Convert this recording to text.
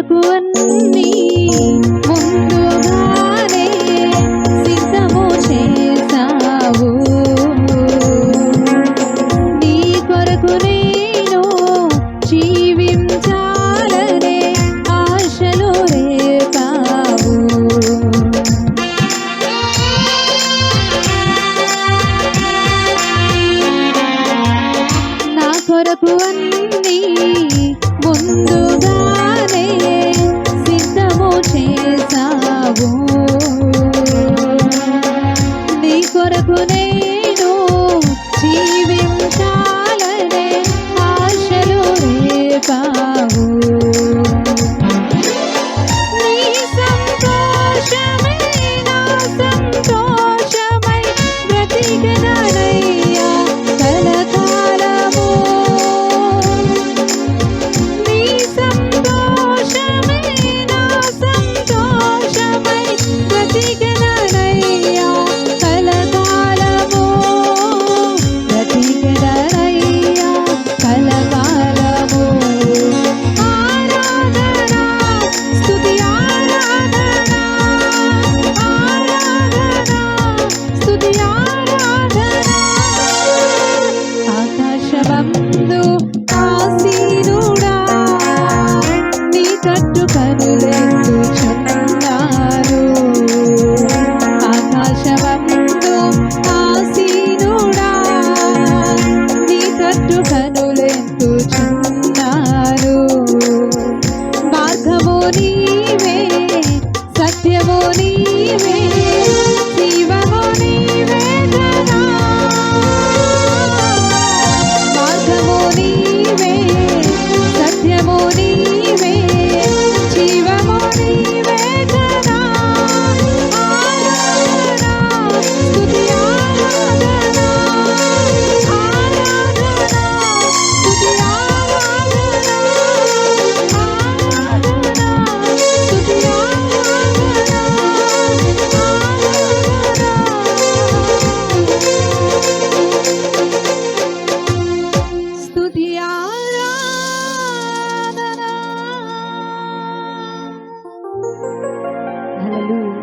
కొరకు అన్నీ ముందుగానే సిద్ధము చేశావు. నీ కొరకు నేను జీవించాలనే ఆశలు రేపావు. నా కొరకు అన్నీ నీ కొరకు నేను జీవించాలనే ఆశలు రేపావు. సంతోషమై చేతులెత్తుచున్నారు Hallelujah.